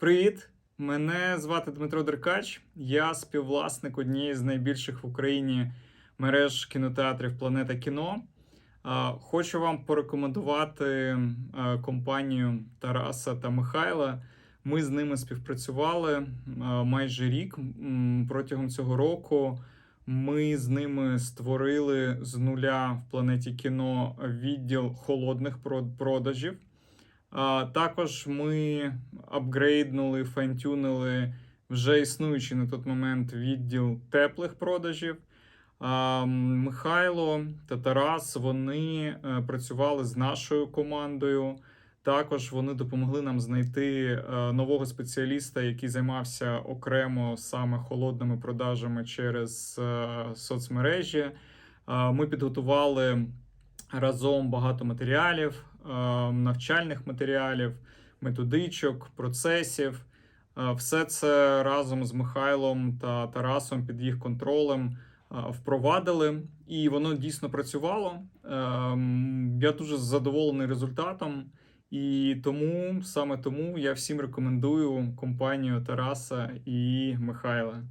Привіт! Мене звати Дмитро Деркач. Я співвласник однієї з найбільших в Україні мереж кінотеатрів Планета кіно. Хочу вам порекомендувати компанію Тараса та Михайла. Ми з ними співпрацювали майже рік. Протягом цього року ми з ними створили з нуля в планеті кіно відділ холодних прод- продажів. Також ми апгрейднули, файнтюнили вже існуючий на той момент відділ теплих продажів. Михайло та Тарас вони е, працювали з нашою командою. Також вони допомогли нам знайти е, нового спеціаліста, який займався окремо саме холодними продажами через е, соцмережі. Ми підготували разом багато матеріалів, е, навчальних матеріалів, методичок, процесів. Е, Все це разом з Михайлом та Тарасом під їх контролем е, впровадили, і воно дійсно працювало. Я дуже задоволений результатом, і тому саме тому я всім рекомендую компанію Тараса і Михайла.